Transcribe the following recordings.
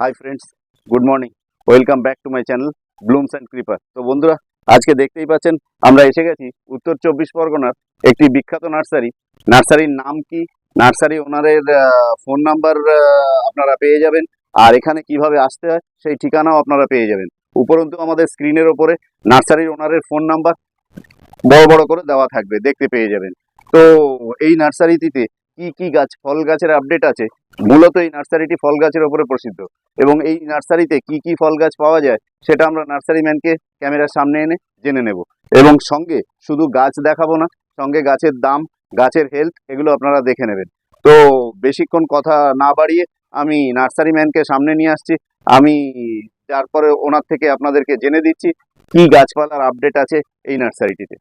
Hi friends good morning welcome back to my channel blooms and creeper তো বন্ধুরা, আজকে দেখতেই পাচ্ছেন, আমরা এসে গেছি উত্তর চব্বিশ পরগনার একটি বিখ্যাত নার্সারি। নার্সারির নাম কি? নার্সারি ওনারের ফোন নাম্বার আপনারা পেয়ে যাবেন। আর এখানে কীভাবে আসতে হয়, সেই ঠিকানাও আপনারা পেয়ে যাবেন। উপরন্তু আমাদের স্ক্রিনের ওপরে নার্সারির ওনারের ফোন নাম্বার বড় বড় করে দেওয়া থাকবে, দেখতে পেয়ে যাবেন। তো এই নার্সারিটিতে কি কি গাছ? ফল গাছের আপডেট আছে। মূলত এই নার্সারিটি ফল গাছের ওপরে প্রসিদ্ধ। এবং এই নার্সারিতে কি কি ফল গাছ পাওয়া যায়, সেটা আমরা নার্সারি ম্যানকে ক্যামেরার সামনে এনে জেনে নেব। এবং সঙ্গে শুধু গাছ দেখাবো না, সঙ্গে গাছের দাম, গাছের হেলথ এগুলো আপনারা দেখে নেবেন। তো বেশিক্ষণ কথা না বাড়িয়ে আমি নার্সারি ম্যানকে সামনে নিয়ে আসছি। আমি তারপরে ওনার থেকে আপনাদেরকে জেনে দিচ্ছি, কি গাছপালার আপডেট আছে এই নার্সারিটিতে।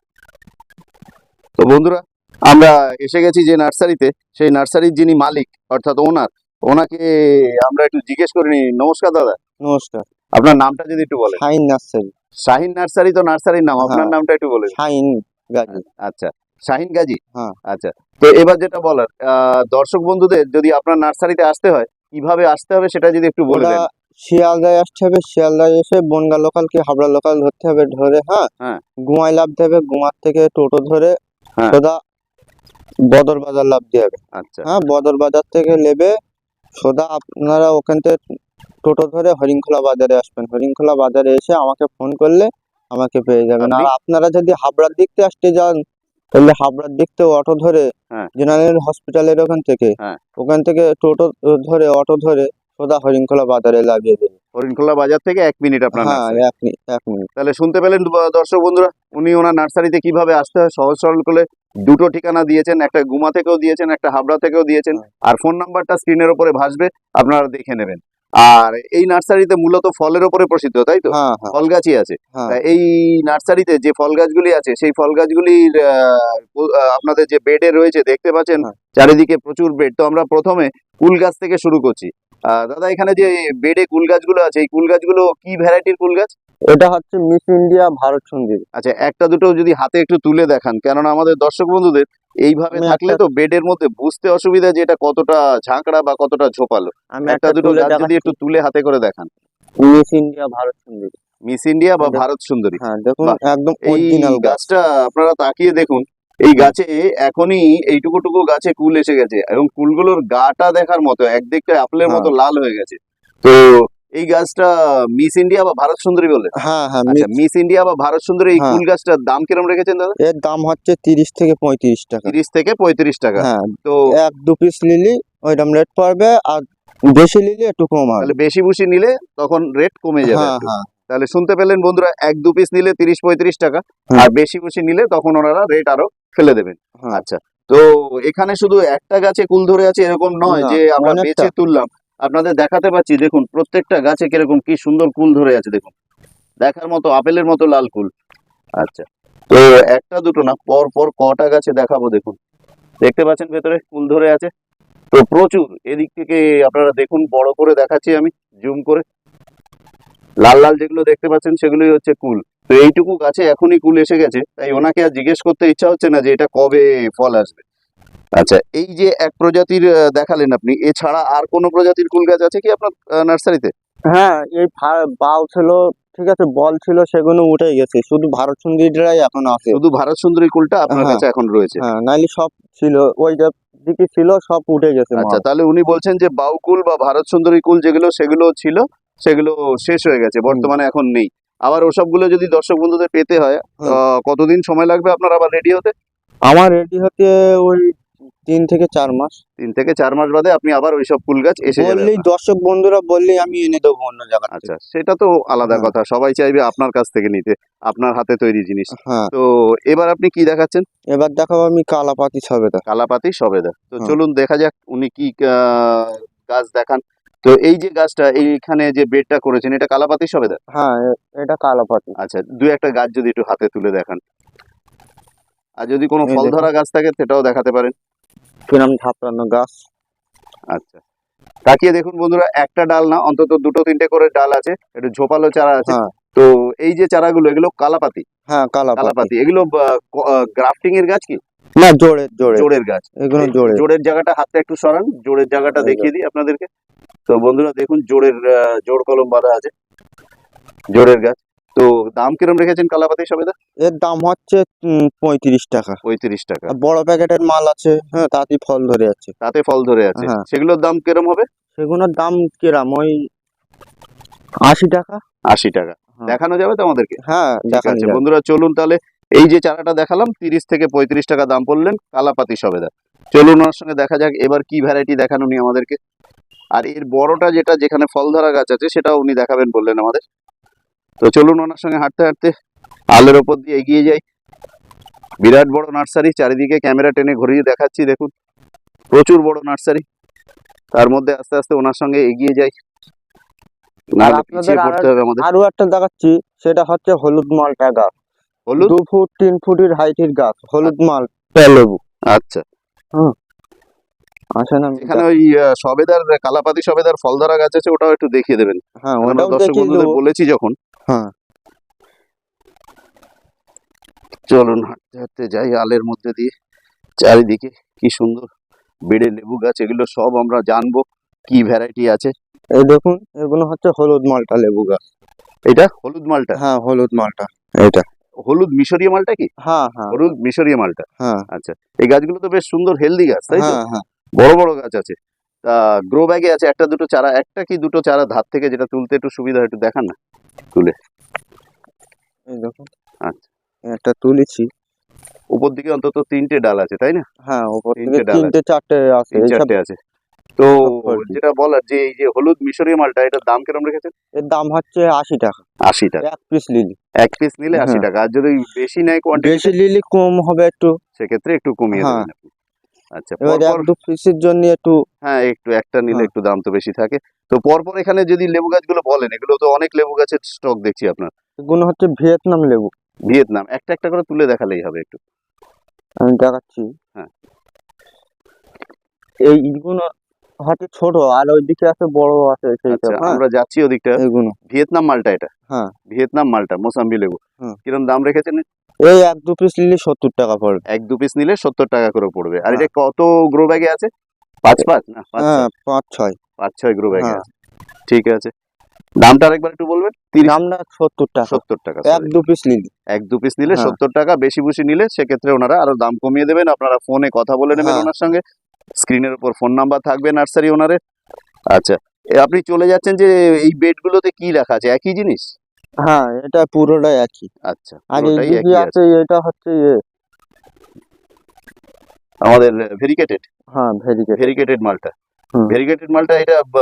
তো বন্ধুরা আমরা এসে গেছি যে নার্সারিতে সেই নার্সারির যিনি মালিক অর্থাৎ ওনার ওনাকে আমরা একটু জিজ্ঞেস করে নিই। নমস্কার দাদা। নমস্কার। আপনার নামটা যদি একটু বলেন। Shine nursery. শাহিন নার্সারি তো নার্সারির নাম আপনার হ্যাঁ। নামটা একটু বলেন। শাইন গাজী। আচ্ছা শাহিন গাজী? হ্যাঁ। আচ্ছা তো এবার যেটা বলার দর্শক বন্ধুদের যদি আপনার নার্সারিতে আসতে হয় কীভাবে আসতে হবে সেটা যদি একটু বলে দেন। শিয়ালদায় আসতে হবে শিয়ালদায় এসে বনগা লোকাল কি হাবড়া লোকাল ধরতে হবে ধরে হ্যাঁ? হ্যাঁ। গুমায় লাভতে হবে গুমার থেকে টোটো ধরে হ্যাঁ। সোজা বদর বাজার লাভ দিয়ে হবে। আচ্ছা। হ্যাঁ বদর বাজার থেকে নেবে সোজা আপনারা ওখান থেকে টোটো ধরে হরিংখোলা বাজারে আসবেন। হরিংখোলা বাজারে এসে আমাকে ফোন করলে আমাকে পেয়ে যাবেন। আর আপনারা যদি হাবড়ার দিক থেকে আসতে যান তাহলে হাবড়ার দিক থেকে অটো ধরে হ্যাঁ। জেনারেল হসপিটালের ওখান থেকে হ্যাঁ। ওখান থেকে টোটো ধরে অটো ধরে সোজা হরিংখোলা বাজারে লাগিয়ে দেবে হরিণখোলা বাজার থেকে এক মিনিট আপনার হ্যাঁ এক এক মিনিট। তাহলে শুনতে পেলেন দর্শক বন্ধুরা উনি ওনার নার্সারিতে কীভাবে আসতে হয় সহজ সরল করে দুটো ঠিকানা দিয়েছেন একটা গুমা থেকেও দিয়েছেন একটা হাবড়া থেকেও দিয়েছেন হ্যাঁ। আর ফোন নাম্বারটা স্ক্রিনের ওপরে ভাসবে আপনারা দেখে নেবেন। আর এই নার্সারিতে মূলত ফলের ওপরে প্রসিদ্ধ তাই তো? হ্যাঁ ফল গাছই আছে। এই নার্সারিতে যে ফল গাছগুলি আছে সেই ফল গাছগুলির আপনাদের যে বেডে রয়েছে দেখতে পাচ্ছেন। চারিদিকে প্রচুর বেড। তো আমরা প্রথমে কুল গাছ থেকে শুরু করছি। দাদা এখানে যে বেডে কুল গাছগুলো আছে এই কুল গাছগুলো কি ভ্যারাইটির কুল গাছ? এটা হচ্ছে মিস ইন্ডিয়া ভারত সুন্দরী আচ্ছা একটা দুটো যদি হাতে একটু তুলে দেখান কেননা আমাদের দর্শক বন্ধুদের এইভাবে থাকলে তো বেডের মধ্যে বুঝতে অসুবিধা যে এটা কতটা ঝাঁকড়া বা কতটা ঝোপালো। একটা দুটো গাছ যদি একটু তুলে হাতে করে দেখান। মিস ইন্ডিয়া ভারত সুন্দরী মিস ইন্ডিয়া বা ভারত সুন্দরী। হ্যাঁ দেখুন একদম এই গাছটা আপনারা তাকিয়ে দেখুন এই গাছে এখনই এইটুকু টুকু গাছে কুল এসে গেছে এবং কুলগুলোর গাটা দেখার মতো একদিকটা আপেলের মতো লাল হয়ে গেছে। তো এই গাছটা মিস ইন্ডিয়া বা ভারত সুন্দরী বলে? হ্যাঁ হ্যাঁ আচ্ছা মিস ইন্ডিয়া বা ভারত সুন্দরী এই হ্যাঁ। কুল গাছটার দাম কিরম রেখেছেন দাদা? এর দাম হচ্ছে তিরিশ থেকে পঁয়ত্রিশ টাকা। তিরিশ থেকে পঁয়ত্রিশ টাকা। হ্যাঁ তো এক দু পিস নিলি ওইরকম রেট পড়বে আর বেশি নিলে একটু কম হবে বেশি বুশি নিলে তখন রেট কমে যাবে হ্যাঁ হ্যাঁ। তাহলে শুনতে পেলেন বন্ধুরা এক দু পিস নিলে তিরিশ পঁয়ত্রিশ টাকা। আর বেশি বুশি নিলে তখন ওনারা রেট আরও ফেলে দেবেন। হ্যাঁ। আচ্ছা তো এখানে শুধু একটা গাছে কুল ধরে আছে এরকম নয় যে আমরা। বেছে তুললাম। আপনাদের দেখাতে পাচ্ছি দেখুন প্রত্যেকটা গাছে কীরকম কি সুন্দর কুল ধরে আছে দেখুন। দেখার মতো আপেলের মতো লাল কুল। আচ্ছা তো একটা দুটো না পর পর কটা গাছে দেখাবো দেখুন। দেখতে পাচ্ছেন ভেতরে কুল ধরে আছে? তো প্রচুর। এদিক থেকে আপনারা দেখুন বড় করে দেখাচ্ছি আমি জুম করে। লাল লাল যেগুলো দেখতে পাচ্ছেন সেগুলোই হচ্ছে কুল। তো এইটুকু গাছে এখনই কুল এসে গেছে তাই ওনাকে আর জিজ্ঞেস করতে ইচ্ছা হচ্ছে না যে এটা কবে ফল আসবে। আচ্ছা এই যে এক প্রজাতির দেখালেন আপনি এছাড়া আর কোনো প্রজাতির কুল গাছ আছে কি আপনার নার্সারিতে? হ্যাঁ এই বাল ছিল ঠিক আছে বল ছিল সেগুলো উঠে গেছে শুধু ভারত সুন্দরীটাই এখন আছে। শুধু ভারত সুন্দরী কুলটা আপনার হ্যাঁ। কাছে এখন রয়েছে? হ্যাঁ নাইলে সব ছিল ওই যে দিকে ছিল সব উঠে গেছে আচ্ছা তাহলে উনি বলছেন যে বাউকুল বা ভারত সুন্দরী কুল যেগুলো সেগুলো ছিল সেগুলো শেষ হয়ে গেছে বর্তমানে এখন নেই। আবার ওসবগুলো যদি দর্শক বন্ধুদের পেতে হয় কতদিন সময় লাগবে আপনার আবার রেডি হতে? আমার রেডি হতে ওই তিন থেকে চার মাস। তিন থেকে চার মাস বাদে আপনি আবার ওইসব ফুল গাছ এসে বললেই দর্শক বন্ধুরা বললেই আমি এনে দেবো অন্য জায়গা আচ্ছা সেটা তো আলাদা হ্যাঁ। কথা। সবাই চাইবে আপনার কাছ থেকে নিতে আপনার হাতে তৈরি জিনিস। হ্যাঁ। তো এবার আপনি কি দেখাচ্ছেন? এবার দেখাবো আমি কালাপাতি সবেদা। কালাপাতি সবেদা। তো হ্যাঁ। চলুন দেখা যাক উনি কি আহ, গাছ দেখান। তো এই যে গাছটা এইখানে যে বেডটা করেছেন এটা কালাপাতি সবেদা হ্যাঁ এটা কালাপাতি। আচ্ছা দু একটা গাছ যদি একটু হাতে তুলে দেখান। আর যদি কোনো ফল ধরা গাছ থাকে সেটাও দেখাতে পারেন। কিরম ঝাপড়ানো গাছ? আচ্ছা। তাকিয়ে দেখুন বন্ধুরা একটা ডাল না অন্তত দুটো তিনটে করে ডাল আছে একটু ঝোপালো চারা আছে। হ্যাঁ। তো এই যে চারাগুলো এগুলো কালাপাতি? হ্যাঁ কালাপাতি। এগুলো গ্রাফটিং এর গাছ কি? না জোরে জোরে জোড়ের গাছ। এগুলো এই জোরে জোড়ের জায়গাটা হাতটা একটু সরান জোড়ের জায়গাটা দেখিয়ে দিই আপনাদেরকে। তো বন্ধুরা দেখুন জোরের জোড় কলম বাঁধা আছে। জোরের গাছ। তো দাম কিরম রেখেছেন কালাপাতি সবেদা? এর দাম হচ্ছে পঁয়ত্রিশ টাকা। পঁয়ত্রিশ টাকা। বড় প্যাকেটের মাল আছে হ্যাঁ তাতে ফল ধরে আছে। তাতে ফল ধরে আছে। হ্যাঁ। সেগুলোর দাম কিরম হবে? সেগুলোর দাম কিরম? ওই আশি টাকা। আশি টাকা। হ্যাঁ। দেখানো যাবে তো আমাদেরকে হ্যাঁ দেখা বন্ধুরা চলুন তাহলে এই যে চারাটা দেখালাম তিরিশ থেকে পঁয়ত্রিশ টাকা দাম পড়লেন কালাপাতি সবেদা। চলুন ওনার সঙ্গে দেখা যাক এবার কি ভ্যারাইটি দেখানো উনি আমাদেরকে। আর এর বড়টা যেটা যেখানে ফল ধরা গাছ আছে সেটাও উনি দেখাবেন বললেন আমাদের। তো চলুন ওনার সঙ্গে হাঁটতে হাঁটতে আলের ওপর দিয়ে এগিয়ে যাই। বিরাট বড় নার্সারি চারিদিকে ক্যামেরা টেনে ঘুরিয়ে দেখাচ্ছি দেখুন। প্রচুর বড় নার্সারি। তার মধ্যে আস্তে আস্তে ওনার সঙ্গে এগিয়ে যাই। আর- একটা দেখাচ্ছি সেটা হচ্ছে হলুদ মালটা গাছ। হলুদ? দু ফুট তিন ফুটের হাইটের গাছ হলুদ মাল। লেবু আচ্ছা। আসেন আমি এখানে ওই সবেদার কালাপাতি সবেদার ফল ধরা গাছ আছে ওটাও একটু দেখিয়ে দেবেন। হ্যাঁ আমরা দর্শক বন্ধুদের বলেছি যখন। হ্যাঁ। চলুন হাঁটতে হাঁটতে যাই আলের মধ্যে দিয়ে। চারিদিকে কি সুন্দর বেড়ে লেবু গাছ এগুলো সব আমরা জানব কি ভ্যারাইটি আছে। এই দেখুন এগুলো হচ্ছে হলুদ মালটা লেবু গাছ। এটা? হলুদ মালটা? হ্যাঁ হলুদ মালটা। এটা। হলুদ মিশরীয় মালটা কি? হ্যাঁ হ্যাঁ। হলুদ মিশরীয় মালটা। হ্যাঁ। আচ্ছা এই গাছগুলো তো বেশ সুন্দর হেলদি গাছ তাই তো? হ্যাঁ হ্যাঁ। বড় বড় গাছ আছে। তা গ্রো ব্যাগে আছে একটা দুটো চারা একটা কি দুটো চারা ধার থেকে যেটা তুলতে একটু সুবিধা হয় একটু দেখান না? এই দেখুন। আচ্ছা। একটা তুলেছি। উপর দিকে অন্তত তিনটে ডাল আছে তাই না? হ্যাঁ তিনটে তিনটে চারটে আছে। চারটে আছে। তো যেটা বলার যে এই যে হলুদ মিশরীয় মালটা এটার দাম কিরম রেখেছেন? এর দাম হচ্ছে আশি টাকা। আশি টাকা। এক পিস লিলি এক পিস নিলে আশি হ্যাঁ। টাকা। আর যদি বেশি নেয় কোয়ান্টিটি বেশি লিলি কম হবে একটু। সেক্ষেত্রে একটু কমিয়ে হ্যাঁ। দেবেন আপনি। আচ্ছা এবার এক দু পিসের জন্য একটু হ্যাঁ একটু একটা নিলে হ্যাঁ। একটু দাম তো বেশি থাকে। তো পরপর এখানে যদি লেবু গাছগুলো বলেন এগুলো তো অনেক লেবু গাছের স্টক দেখছি আপনার। এগুলো হচ্ছে ভিয়েতনাম লেবু। ভিয়েতনাম একটা একটা করে তুলে দেখালেই হবে একটু। আমি দেখাচ্ছি। হ্যাঁ। এই ইগুলো হচ্ছে ছোট আর ওইদিকে আছে বড় আছে আচ্ছা হ্যাঁ? আমরা যাচ্ছি ওদিকটা। এগুলো ভিয়েতনাম মালটা এটা। হ্যাঁ। ভিয়েতনাম মালটা মোসাম্বি লেবু। কিরম দাম রেখেছেন? এই এক দু পিস নিলে সত্তর টাকা পড়বে। এক দু পিস নিলে সত্তর টাকা করে পড়বে। আর হ্যাঁ। এটা কত গ্রো ব্যাগে আছে? পাঁচ পাঁচ না পাঁচ হ্যাঁ ছয়? পাঁচ ছয়। পাঁচ ছয় গ্রো ব্যাগে হ্যাঁ। আছে। ঠিক আছে। দামটা আরেকবার একটু বলবেন? দামটা সত্তর টাকা। সত্তর টাকা এক দু পিস নিলি। এক দু পিস নিলে হ্যাঁ। সত্তর টাকা বেশি বুশি নিলে সেক্ষেত্রে ওনারা আরও দাম কমিয়ে দেবেন। আপনারা ফোনে কথা বলে নেবেন হ্যাঁ। ওনার সঙ্গে। স্ক্রিনের উপর ফোন নাম্বার থাকবে নার্সারি ওনারের। আচ্ছা আপনি চলে যাচ্ছেন যে এই বেডগুলোতে কি রাখা আছে? একই জিনিস? হ্যাঁ এটা পুরোটাই একই। আচ্ছা আর পুরোটাই একই আছে। আছে এটা হচ্ছে ইয়ে আমাদের ভেরিকেটেড হ্যাঁ ভেরিকেট ভেরিকেটেড মালটা। হুম। ভেরিকেটেড মালটা এটা আহ,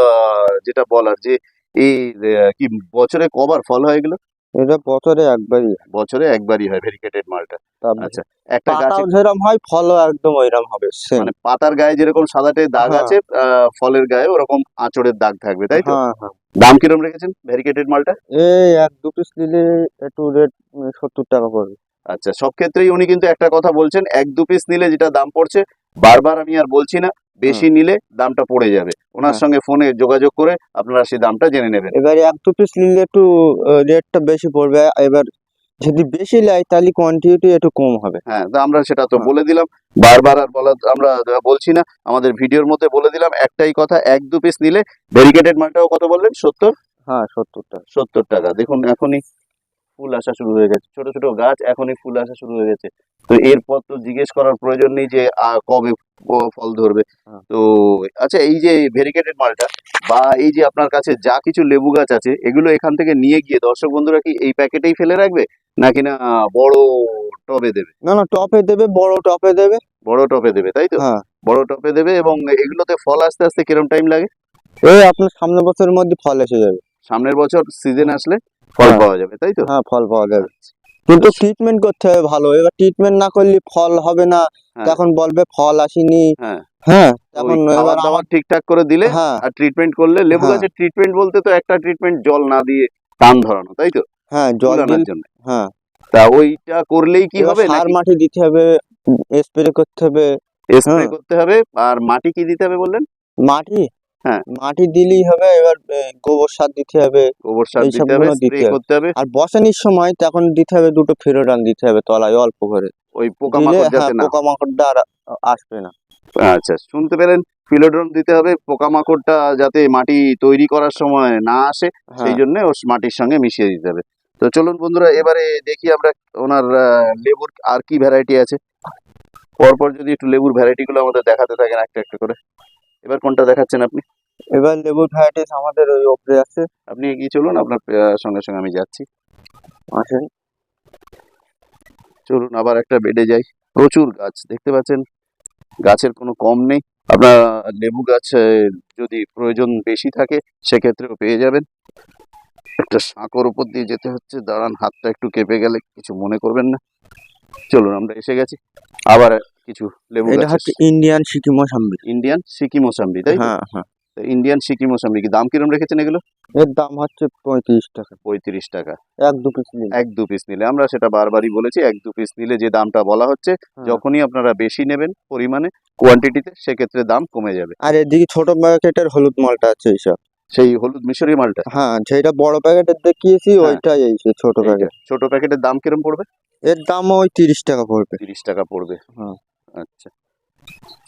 যেটা বলার যে এই আহ, কি বছরে কবার ফল হয় এগুলো এটা বছরে একবারই। বছরে একবারই হয় ভেরিকেটেড মালটা। আচ্ছা একটা গাছে পাতাও যেরকম হয় ফলও একদম ওইরকম হবে সেম মানে পাতার গায়ে যেরকম সাদাটে দাগ হ্যাঁ। আছে আহ, ফলের গায়ে ওরকম আঁচড়ের দাগ থাকবে তাই তো? হ্যাঁ হ্যাঁ। দাম কিরম রেখেছেন ভেরিকেটেড মালটা? এই এক দু পিস নিলে একটু রেট সত্তর টাকা পড়বে। আচ্ছা সব ক্ষেত্রেই উনি কিন্তু একটা কথা বলছেন এক দু পিস নিলে যেটা দাম পড়ছে বারবার আমি আর বলছি না বেশি নিলে দামটা পড়ে যাবে। ওনার হ্যাঁ। সঙ্গে ফোনে যোগাযোগ করে আপনারা সেই দামটা জেনে নেবেন। এবার এক দু পিস নিলে একটু রেটটা বেশি পড়বে এবার যদি বেশি নেয় তাহলে কোয়ান্টিটি একটু কম হবে। হ্যাঁ তো আমরা সেটা তো হ্যাঁ। বলে দিলাম। বারবার আর বলা আমরা বলছি না আমাদের ভিডিওর মধ্যে বলে দিলাম একটাই কথা এক দু পিস নিলে ভেরিকেটেড মালটাও কত বললেন সত্তর? হ্যাঁ সত্তর টাকা। সত্তর টাকা। দেখুন এখনই ফুল আসা শুরু হয়ে গেছে। ছোট ছোট গাছ এখনই ফুল আসা শুরু হয়ে গেছে। তো এরপর তো জিজ্ঞেস করার প্রয়োজন নেই যে কবে ফল ধরবে। হ্যাঁ। তো আচ্ছা এই যে ভেরিকেটেড মালটা বা এই যে আপনার কাছে যা কিছু লেবু গাছ আছে এগুলো এখান থেকে নিয়ে গিয়ে দর্শক বন্ধুরা কি এই প্যাকেটেই ফেলে রাখবে? নাকি না বড় টবে দেবে? না না টপে দেবে বড় টপে দেবে। বড় টবে দেবে তাই তো? হ্যাঁ। বড় টপে দেবে এবং এগুলোতে ফল আস্তে আস্তে কিরম টাইম লাগে? এই আপনার সামনের বছরের মধ্যে ফল এসে যাবে। সামনের বছর সিজন আসলে ফল হ্যাঁ। পাওয়া যাবে তাই তো? হ্যাঁ ফল পাওয়া যাবে। কিন্তু ট্রিটমেন্ট করতে হবে ভালো। এবার ট্রিটমেন্ট না করলে ফল হবে না। হ্যাঁ। তখন বলবে ফল আসেনি। হ্যাঁ। হ্যাঁ তখন এবার দাবার ঠিকঠাক করে দিলে হ্যাঁ। আর ট্রিটমেন্ট করলে লেবু হ্যাঁ। গাছের ট্রিটমেন্ট বলতে তো একটা ট্রিটমেন্ট জল না দিয়ে টান ধরানো তাই তো? হ্যাঁ জল ফুল আনার জন্য। হ্যাঁ। তা ওইটা করলেই কি হবে সার মাটি দিতে হবে স্প্রে করতে হবে। স্প্রে হ্যাঁ। করতে হবে আর মাটি কি দিতে হবে বললেন? মাটি? হ্যাঁ। মাটি দিলেই হবে এবার এ, গোবর সার দিতে হবে। গোবর সার এই দিতে হবে সবগুলো দিতে স্প্রে হবে। করতে হবে। আর বসানির সময় তখন দিতে হবে দুটো ফেরোডান দিতে হবে তলায় অল্প করে। ওই দিলে পোকামাকড় হ্যাঁ যাতে না পোকামাকড়টা আর আসবে না। আচ্ছা শুনতে পেলেন। ফিলোড্রোন দিতে হবে পোকামাকড়টা যাতে মাটি তৈরি করার সময় না আসে হ্যাঁ। সেই জন্য ও মাটির সঙ্গে মিশিয়ে দিতে হবে। তো চলুন বন্ধুরা এবারে দেখি আমরা ওনার লেবুর আর কি ভ্যারাইটি আছে। পরপর যদি একটু লেবুর ভ্যারাইটিগুলো আমাদের দেখাতে থাকেন একটা একটা করে। এবার কোনটা দেখাচ্ছেন আপনি? এবার লেবুর ভ্যারাইটিস আমাদের ওই ওপরে আছে। আপনি এগিয়ে চলুন আপনার সঙ্গে সঙ্গে আমি যাচ্ছি। আসেন চলুন আবার একটা বেডে যাই। প্রচুর গাছ দেখতে পাচ্ছেন? গাছের কোনো কম নেই। আপনার লেবু গাছ যদি প্রয়োজন বেশি থাকে সেক্ষেত্রেও পেয়ে যাবেন। একটা সাঁকোর উপর দিয়ে যেতে হচ্ছে। দাঁড়ান হাতটা একটু কেঁপে গেলে কিছু মনে করবেন না। চলুন আমরা এসে গেছি। আবার কিছু লেবু এটা হচ্ছে ইন্ডিয়ান সিকি মৌসাম্বি ইন্ডিয়ান সিকি মোসাম্বি তাই হ্যাঁ হ্যাঁ। ইন্ডিয়ান সিকি মোসাম্বি কি দাম কিরম রেখেছেন এগুলো? এর দাম হচ্ছে পঁয়ত্রিশ টাকা। পঁয়ত্রিশ টাকা। এক দু পিস নিন এক দু পিস নিলে। আমরা সেটা বারবারই বলেছি এক দু পিস নিলে যে দামটা বলা হচ্ছে হ্যাঁ। যখনই আপনারা বেশি নেবেন পরিমাণে কোয়ান্টিটিতে সেক্ষেত্রে দাম কমে যাবে। আর এদিকে ছোট মার্কেটের হলুদ মালটা আছে এইসব। সেই হলুদ মিশরি মালটা? হ্যাঁ যেটা বড় প্যাকেটের দেখিয়েছি হ্যাঁ। ওইটাই এই ছোট প্যাকেট ছোট প্যাকেটের দাম কিরম পড়বে? এর দাম ওই তিরিশ টাকা পড়বে। তিরিশ টাকা পড়বে। হ্যাঁ। আচ্ছা।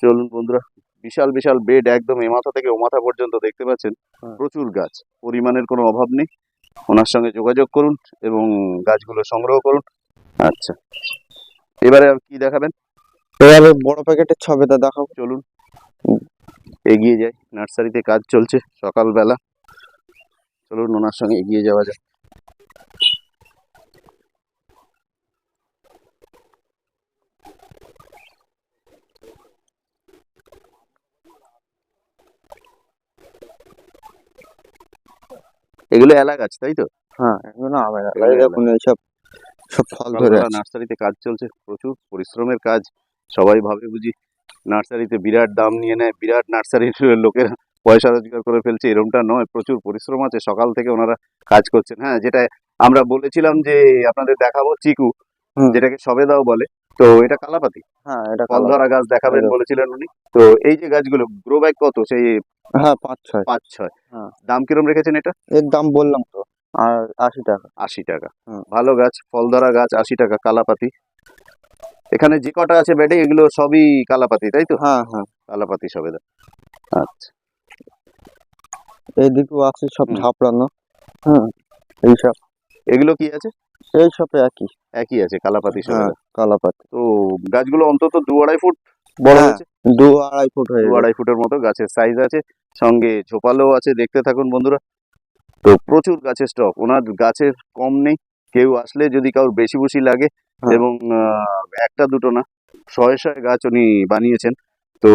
চলুন বন্ধুরা বিশাল বিশাল বেড একদম এ মাথা থেকে ও মাথা পর্যন্ত দেখতে পাচ্ছেন। হ্যাঁ। প্রচুর গাছ পরিমাণের কোনো অভাব নেই। ওনার সঙ্গে যোগাযোগ করুন এবং গাছগুলো সংগ্রহ করুন। আচ্ছা। এবারে কি দেখাবেন? এবারে বড় প্যাকেটের ছবেটা দেখাবো। চলুন। এগিয়ে যাই। নার্সারিতে কাজ চলছে সকালবেলা। চলুন ওনার সঙ্গে এগিয়ে যাওয়া যাক। এগুলো এলা গাছ তাই তো? হ্যাঁ এগুলো আবার এগুলো এইসব সব ফল ধরে নার্সারিতে কাজ চলছে প্রচুর পরিশ্রমের কাজ। সবাই ভাবে বুঝি নার্সারিতে বিরাট দাম নিয়ে নেয় বিরাট নার্সারির লোকেরা পয়সা রোজগার করে ফেলছে এরকমটা নয় প্রচুর পরিশ্রম আছে সকাল থেকে ওনারা কাজ করছেন। হ্যাঁ যেটা আমরা বলেছিলাম যে আপনাদের দেখাবো চিকু। যেটাকে সবেদাও বলে তো এটা কালাপাতি। হ্যাঁ এটা ফল ধরা গাছ দেখাবেন বলেছিলেন উনি। তো এই যে গাছগুলো গ্রো ব্যাগ কত? সেই হ্যাঁ পাঁচ ছয়। পাঁচ ছয়। হ্যাঁ। দাম কিরম রেখেছেন এটা? এর দাম বললাম তো আর আশি টাকা। আশি টাকা। ভালো গাছ ফল ধরা গাছ আশি টাকা কালাপাতি। এখানে যে কটা আছে বেডে এগুলো সবই কালাপাতি তাই তো? হ্যাঁ হ্যাঁ। কালাপাতি সবেদা আচ্ছা। এইদিকেও আছে সব। ঝাপড়ানো। হুম। এইসব এগুলো কি আছে? এই সব একই। একই আছে কালাপাতি হ্যাঁ সবেদা কালাপাতি। তো গাছগুলো অন্তত দু আড়াই ফুট বড় হ্যাঁ, হয়েছে? দু আড়াই ফুট হয়ে দু আড়াই ফুটের মতো গাছের সাইজ আছে সঙ্গে ঝোপালো আছে দেখতে থাকুন বন্ধুরা। তো প্রচুর গাছের স্টক ওনার গাছের কম নেই। কেউ আসলে যদি কারোর বেশি বেশি লাগে হ্যাঁ। এবং আহ, একটা দুটো না শয়ে শয়ে গাছ উনি বানিয়েছেন। তো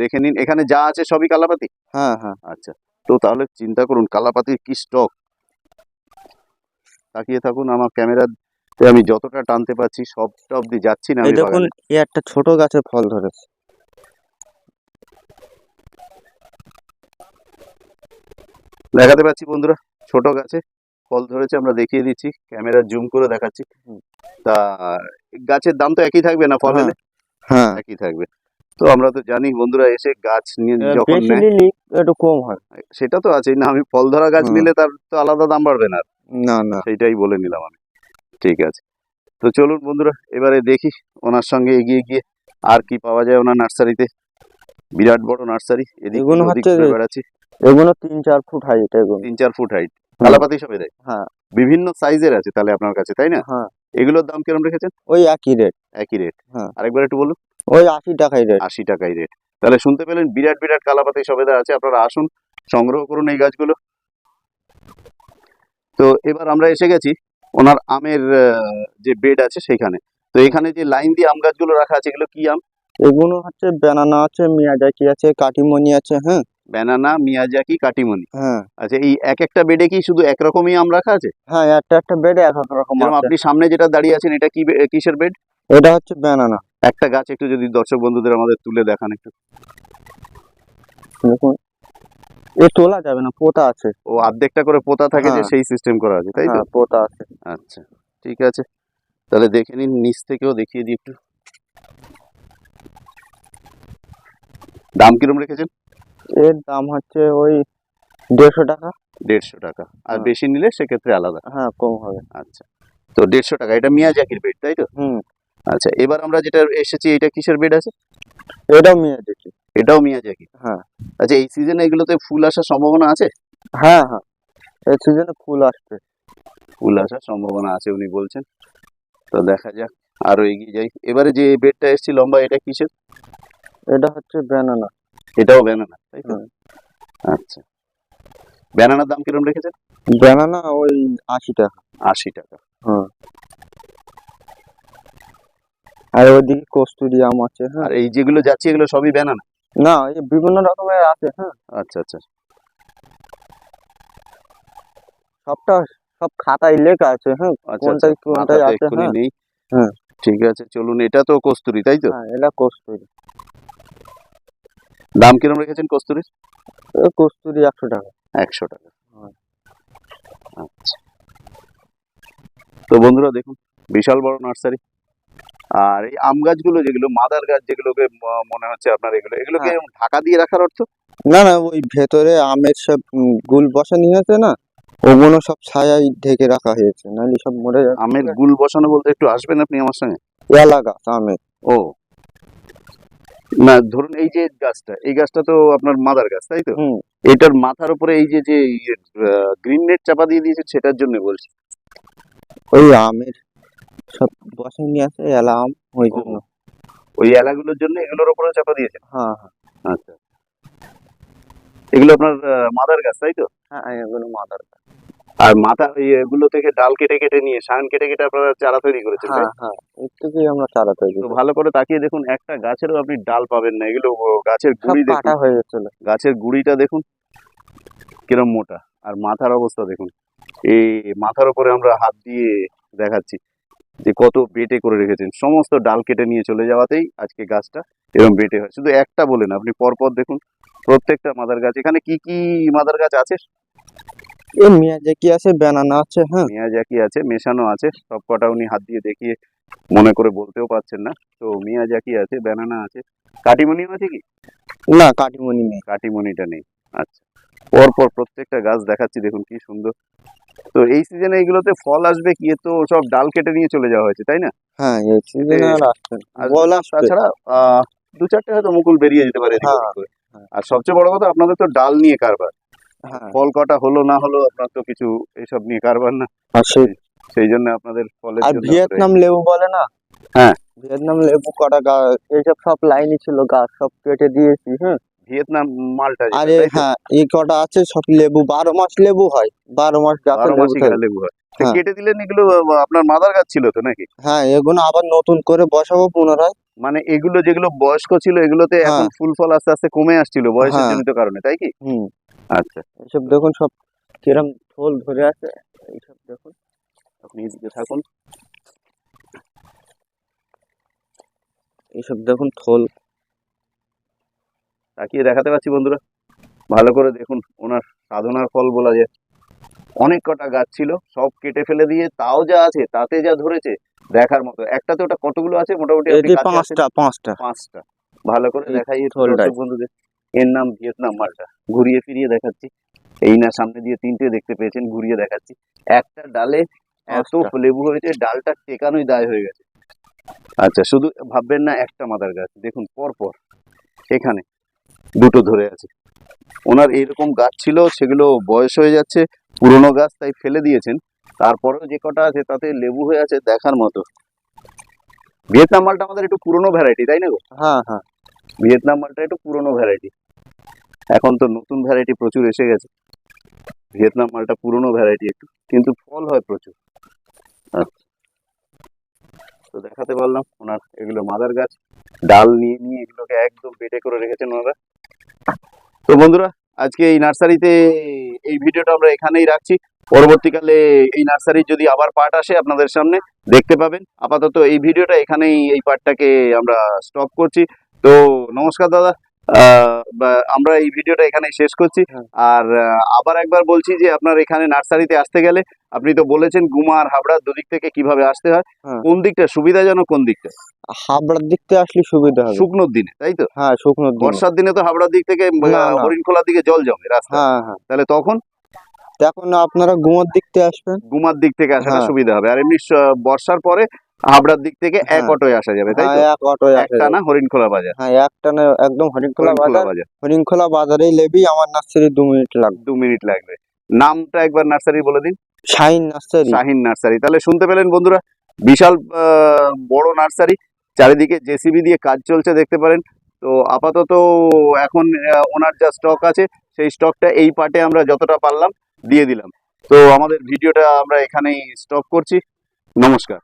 দেখে নিন এখানে যা আছে সবই কালাপাতি? হ্যাঁ হ্যাঁ। আচ্ছা তো তাহলে চিন্তা করুন কালাপাতির কি স্টক তাকিয়ে থাকুন আমার ক্যামেরাতে আমি যতটা টানতে পারছি সবটা অব্দি যাচ্ছি না আমি দেখুন। এই একটা ছোট গাছে ফল ধরেছে দেখাতে পাচ্ছি বন্ধুরা ছোট গাছে। ফল ধরেছে আমরা দেখিয়ে দিচ্ছি। ক্যামেরা জুম করে দেখাচ্ছি। তা গাছের দাম তো একই থাকবে না ফল হ্যাঁ। হ্যাঁ। একই থাকবে। তো আমরা তো জানি বন্ধুরা এসে গাছ নিয়ে যখন একটু কম হয়। সেটা তো আছেই না আমি ফল ধরা গাছ নিলে তার তো আলাদা দাম বাড়বে না না না। সেইটাই বলে নিলাম আমি। ঠিক আছে। তো চলুন বন্ধুরা এবারে দেখি ওনার সঙ্গে এগিয়ে গিয়ে আর কি পাওয়া যায় ওনার নার্সারিতে। বিরাট বড় নার্সারি এদিক ওদিক ঘুরে বেড়াচ্ছি। এগুলো তিন চার ফুট হাইট এগুলো তিন চার ফুট হাইট হুম। কালাপাতি সবে দেয়। হ্যাঁ। বিভিন্ন সাইজের আছে তাহলে আপনার কাছে তাই না? হ্যাঁ। এগুলোর দাম কিরম রেখেছেন? ওই একই রেট একই রেট হ্যাঁ। আরেকবার একটু বলুন। ওই আশি টাকাই রেট আশি টাকাই রেট তাহলে শুনতে পেলেন বিরাট বিরাট কালাপাতি সবেদা আছে। আপনারা আসুন সংগ্রহ করুন এই গাছগুলো। তো এবার আমরা এসে গেছি ওনার আমের যে বেড আছে সেখানে তো এখানে যে লাইন দিয়ে আম গাছগুলো রাখা আছে এগুলো কি আম? এগুলো হচ্ছে ব্যানানা আছে মিয়াজাকি আছে কাটিমনি আছে হ্যাঁ। ব্যানানা মিয়াজাকি কাটিমনি হ্যাঁ। আচ্ছা এই এক একটা বেডে কি শুধু একরকমই আম রাখা আছে? হ্যাঁ একটা একটা বেডে এক এক রকম যেমন আপনি সামনে যেটা দাঁড়িয়ে আছেন এটা কি বে- কিসের বেড? এটা হচ্ছে ব্যানানা। একটা গাছ একটু যদি দর্শক বন্ধুদের আমাদের তুলে দেখান একটু। দেখুন। এ তোলা যাবে না পোতা আছে। ও অর্ধেকটা করে পোতা থাকে যে হ্যাঁ। সেই সিস্টেম করা আছে তাই তো? হ্যাঁ পোতা আছে। আচ্ছা ঠিক আছে। তাহলে দেখে নিন নিচ থেকেও দেখিয়ে দিই একটু। দাম কিরম রেখেছেন? এর দাম হচ্ছে ওই দেড়শো টাকা। দেড়শো টাকা। আর হ্যাঁ। বেশি নিলে সেক্ষেত্রে আলাদা। হ্যাঁ কম হবে। আচ্ছা। তো দেড়শো টাকা এটা মিয়াজাকির বেড তাই তো? হুম। আচ্ছা এবার আমরা যেটা এসেছি এটা কিসের বেড আছে? এটাও মেয়ে দেখি এটাও মিয়াজাকি হ্যাঁ। আচ্ছা এই সিজনে এগুলোতে ফুল আসার সম্ভাবনা আছে? হ্যাঁ হ্যাঁ। এই সিজনে ফুল আসবে। ফুল আসার সম্ভাবনা আছে উনি বলছেন। তো দেখা যাক আরও এগিয়ে যাই। এবারে যে বেডটা এসেছে লম্বা এটা কিসের? এটা হচ্ছে ব্যানানা এটাও ব্যানানা তাই তো? আচ্ছা। ব্যানানার দাম কীরকম রেখেছেন? ব্যানানা ওই আশি টাকা। আশি টাকা। হ্যাঁ। আর ওইদিকে কস্তুরি আম আছে হ্যাঁ। আর এই যেগুলো যাচ্ছে এগুলো সবই ব্যানানা না এই বিভিন্ন রকমের আছে হ্যাঁ। আচ্ছা আচ্ছা। সবটা সব খাতায় লেখা আছে হ্যাঁ। আচ্ছা কোনটায় আচ্ছা। কোনটায় মাথাতে আছে হ্যাঁ। নেই। হ্যাঁ। ঠিক আছে চলুন এটা তো কস্তুরি তাই তো? হ্যাঁ এটা কস্তুরি। দাম কীরকম রেখেছেন কস্তুরির? কস্তুরি একশো টাকা। একশো টাকা। হ্যাঁ। আচ্ছা। তো বন্ধুরা দেখুন বিশাল বড় নার্সারি। আর এই আম গাছগুলো যেগুলো মাদার গাছ যেগুলোকে মনে হচ্ছে আপনার এগুলো এগুলোকে হ্যাঁ। ঢাকা দিয়ে রাখার অর্থ? না না ওই ভেতরে আমের সব গুল বসানো হয়েছে না ওগুলো সব ছায়ায় ঢেকে রাখা হয়েছে নাহলে সব মরে যাবে আমের গুল বসানো বলতে একটু আসবেন আপনি আমার সঙ্গে? এলা গাছ আমের। ও না ধরুন এই যে গাছটা এই গাছটা তো আপনার মাদার গাছ তাই তো? এটার মাথার উপরে এই যে যে গ্রিন নেট চাপা দিয়ে দিয়েছে সেটার জন্য বলছি। ওই আমের সব বসানো আছে এলা আম ওই জন্য। ওই এলাগুলোর জন্য এগুলোর উপরে চাপা দিয়েছেন হ্যাঁ হ্যাঁ। আচ্ছা। এগুলো আপনার মাদার গাছ তাই তো? হ্যাঁ এগুলো মাদার আর মাথা এগুলো থেকে ডাল কেটে কেটে নিয়ে সায়ন কেটে কেটে আপনারা চারা তৈরি করেছেন হ্যাঁ হ্যাঁ আমরা চারা তৈরি ভালো করে তাকিয়ে দেখুন একটা গাছেরও আপনি ডাল পাবেন না এগুলো গাছের গুড়ি দেখুন। কাটা হয়ে গেছিল। গাছের গুড়িটা দেখুন কিরম মোটা। আর মাথার অবস্থা দেখুন এই মাথার উপরে আমরা হাত দিয়ে দেখাচ্ছি যে কত বেটে করে রেখেছেন। সমস্ত ডাল কেটে নিয়ে চলে যাওয়াতেই আজকে গাছটা এরকম বেটে হয়। শুধু একটা বলেন আপনি পরপর দেখুন প্রত্যেকটা মাদার গাছ। এখানে কি কি মাদার গাছ আছে? এই মিয়াজাকি আছে ব্যানানা আছে হ্যাঁ? মিয়াজাকি আছে মেশানো আছে সব কটা উনি হাত দিয়ে দেখিয়ে মনে করে বলতেও পারছেন না। তো মিয়াজাকি আছে ব্যানানা আছে কাটিমনিও আছে কি? না কাটিমনি নেই। কাটিমনিটা নেই আচ্ছা। পর পর প্রত্যেকটা গাছ দেখাচ্ছি দেখুন কি সুন্দর। তো এই সিজনে এইগুলোতে ফল আসবে কি? তো সব ডাল কেটে নিয়ে চলে যাওয়া হয়েছে তাই না? হ্যাঁ এই সিজনে আর আসবে আসবে। তাছাড়া দু চারটে হয়তো মুকুল বেরিয়ে যেতে পারে হ্যাঁ। হ্যাঁ। আর সবচেয়ে বড় কথা আপনাদের তো ডাল নিয়ে কারবার। ফল কটা হলো না হলো আপনার তো কিছু এইসব নিয়ে কারবার না। সেই জন্য আপনাদের ফলের আর ভিয়েতনাম লেবু বলে না? হ্যাঁ। ভিয়েতনাম লেবু কটা গাছ এইসব সব লাইনই ছিল গাছ সব কেটে দিয়েছি হ্যাঁ ভিয়েতনাম মালটা আরে হ্যাঁ এই কটা আছে সব লেবু বারো মাস লেবু হয় বারো মাস বারো লেবু লেবু হয়। হ্যাঁ। কেটে দিলেন এগুলো আপনার মাদার গাছ ছিল তো নাকি? হ্যাঁ এগুলো আবার নতুন করে বসাবো পুনরায়। মানে এগুলো যেগুলো বয়স্ক ছিল এগুলোতে এখন হ্যাঁ। ফুল ফল আস্তে আস্তে কমে আসছিল বয়সের হ্যাঁ। জনিত কারণে তাই কি? হুম। আচ্ছা। এইসব দেখুন সব কিরম ফুল ধরে আছে এইসব দেখুন। আপনি এদিকে থাকুন। এইসব দেখুন থল তাকিয়ে দেখাতে পাচ্ছি বন্ধুরা। ভালো করে দেখুন ওনার সাধনার ফল বলা যায়। অনেক কটা গাছ ছিল সব কেটে ফেলে দিয়ে তাও যা আছে তাতে যা ধরেছে দেখার মতো। একটাতে ওটা কতগুলো আছে? মোটামুটি? পাঁচটা পাঁচটা। পাঁচটা। ভালো করে দেখাই বন্ধুদের। এর নাম ভিয়েতনাম মালটা। ঘুরিয়ে ফিরিয়ে দেখাচ্ছি। এই না সামনে দিয়ে তিনটে দেখতে পেয়েছেন ঘুরিয়ে দেখাচ্ছি। একটা ডালে এত পাঁচটা। লেবু হয়েছে ডালটা টেকানোই দায় হয়ে গেছে। আচ্ছা শুধু ভাববেন না একটা মাদার গাছ। দেখুন পর পর এখানে দুটো ধরে আছে। ওনার এরকম গাছ ছিল সেগুলো বয়স হয়ে যাচ্ছে পুরনো গাছ তাই ফেলে দিয়েছেন। তারপরেও যে কটা আছে তাতে লেবু হয়ে আছে দেখার মতো। ভিয়েতনাম মালটা আমাদের একটু পুরনো ভ্যারাইটি তাই না গো? হ্যাঁ হ্যাঁ। ভিয়েতনাম মালটা একটু পুরনো ভ্যারাইটি এখন তো নতুন ভ্যারাইটি প্রচুর এসে গেছে। ভিয়েতনাম মালটা পুরনো ভ্যারাইটি একটু, কিন্তু ফল হয় প্রচুর। আচ্ছা। তো দেখাতে পারলাম ওনার এগুলো মাদার গাছ। ডাল নিয়ে নিয়ে এগুলোকে একদম বেটে করে রেখেছেন ওনারা। তো বন্ধুরা, আজকে এই নার্সারিতে এই ভিডিওটা আমরা এখানেই রাখছি। পরবর্তীকালে এই নার্সারির যদি আবার পার্ট আসে আপনাদের সামনে, দেখতে পাবেন। আপাতত এই ভিডিওটা এখানেই এই পার্টটাকে আমরা স্টপ করছি। তো নমস্কার দাদা। আমরা এই ভিডিওটা এখানে শেষ করছি। হ্যাঁ। আর আবার একবার বলছি যে আপনার এখানে নার্সারিতে আসতে গেলে আপনি তো বলেছেন গুমা আর হাবড়া দুদিক থেকে কীভাবে আসতে হয় হ্যাঁ। কোন দিকটা সুবিধাজনক কোন দিকটা? হাবড়ার দিক থেকে আসলে সুবিধা হবে। শুকনোর দিনে তাই তো? হ্যাঁ শুকনো দিন। বর্ষার দিনে তো হাবড়ার দিক থেকে। হরিণখোলার দিকে জল জমে রাস্তা হ্যাঁ হ্যাঁ। তাহলে তখন? এখন আপনারা গুমোর দিক থেকে আসবেন। গুমার দিক থেকে আসাটা হ্যাঁ। সুবিধা হবে। আর এমনি বর্ষার পরে হাবড়ার দিক থেকে এক হ্যাঁ। অটোয় আসা যাবে তাই হ্যাঁ তো? এক অটোয় একটা না হরিণখোলা বাজার? হ্যাঁ একটা না একদম হরিণখোলা বাজার। হরিণখোলা বাজারেই লেবি আমার নার্সারি দু মিনিট লাগবে। দু মিনিট লাগবে। নামটা একবার নার্সারি বলে দিন। শাইন নার্সারি। শাহিন নার্সারি। তাহলে শুনতে পেলেন বন্ধুরা বিশাল বড় নার্সারি। চারিদিকে জেসিবি দিয়ে কাজ চলছে দেখতে পারেন। তো আপাতত এখন ওনার যা স্টক আছে সেই স্টকটা এই পার্টে আমরা যতটা পারলাম দিয়ে দিলাম। তো আমাদের ভিডিওটা আমরা এখানেই স্টপ করছি। নমস্কার।